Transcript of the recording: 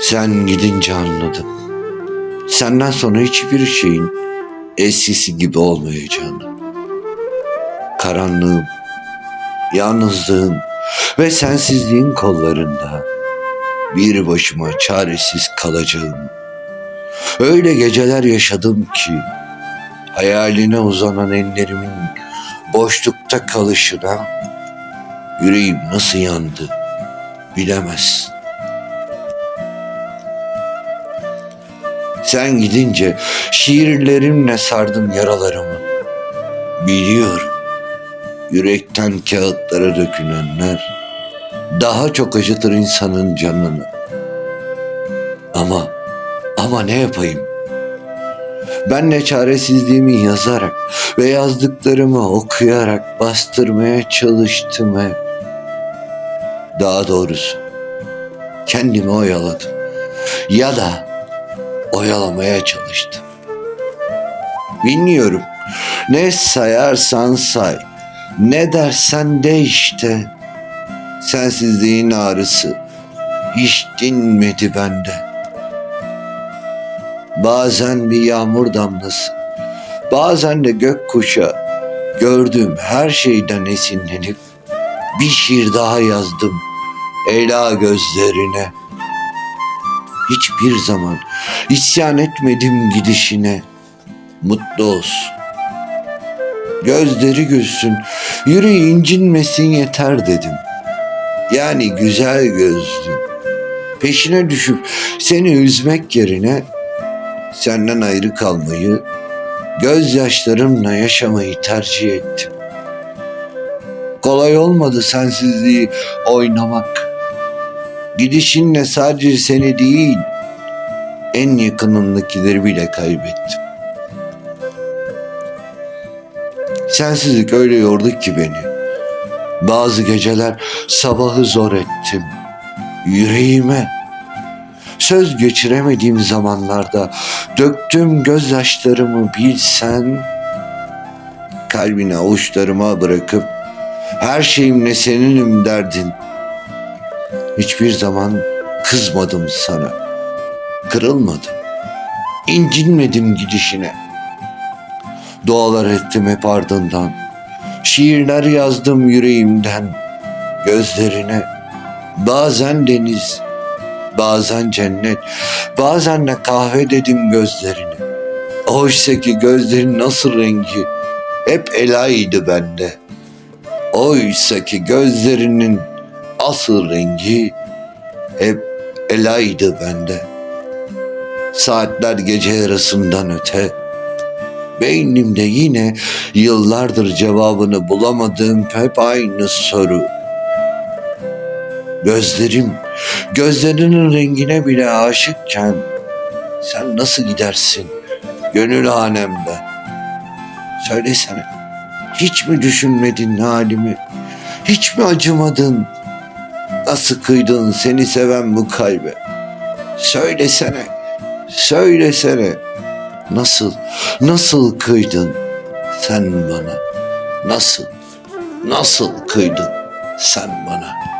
Sen gidince anladım. Senden sonra hiçbir şeyin eskisi gibi olmayacağını. Karanlığım, yalnızlığım ve sensizliğin kollarında bir başıma çaresiz kalacağım. Öyle geceler yaşadım ki hayaline uzanan ellerimin boşlukta kalışına yüreğim nasıl yandı bilemezsin. Sen gidince şiirlerimle sardım yaralarımı. Biliyorum. Yürekten kağıtlara dökülenler daha çok acıtır insanın canını. Ama ama ne yapayım? Ben ne çaresizliğimi yazarak ve yazdıklarımı okuyarak bastırmaya çalıştım hep. Daha doğrusu kendimi oyaladım. Ya da oyalamaya çalıştım. Bilmiyorum. Ne sayarsan say. Ne dersen de işte. Sensizliğin ağrısı hiç dinmedi bende. Bazen bir yağmur damlası, bazen de gökkuşağı gördüğüm her şeyden esinlenip bir şiir daha yazdım Ela gözlerine. Hiçbir zaman isyan etmedim gidişine. Mutlu olsun. Gözleri gülsün, yüreği incinmesin yeter dedim. Yani güzel gözlü. Peşine düşüp seni üzmek yerine senden ayrı kalmayı, gözyaşlarımla yaşamayı tercih ettim. Kolay olmadı sensizliği oynamak. Gidişinle sadece seni değil, en yakınımdakileri bile kaybettim. Sensizlik öyle yordu ki beni. Bazı geceler sabahı zor ettim. Yüreğime söz geçiremediğim zamanlarda döktüğüm gözyaşlarımı bilsen kalbine avuçlarıma bırakıp her şeyimle seninim derdin. Hiçbir zaman kızmadım sana. Kırılmadım. incinmedim gidişine. Dualar ettim hep ardından. Şiirler yazdım yüreğimden gözlerine. Bazen deniz, bazen cennet, bazen de kahve dedim gözlerine. Oysa ki gözlerin nasıl rengi hep elaydı bende. Oysa ki gözlerinin asıl rengi hep elaydı bende. Saatler gece yarısından öte, beynimde yine yıllardır cevabını bulamadığım hep aynı soru. Gözlerim, gözlerinin rengine bile aşıkken sen nasıl gidersin gönül hanemden? Söylesene, hiç mi düşünmedin halimi? Hiç mi acımadın? Nasıl kıydın seni seven bu kalbe? Söylesene, söylesene. Nasıl, nasıl kıydın sen bana? Nasıl, nasıl kıydın sen bana?''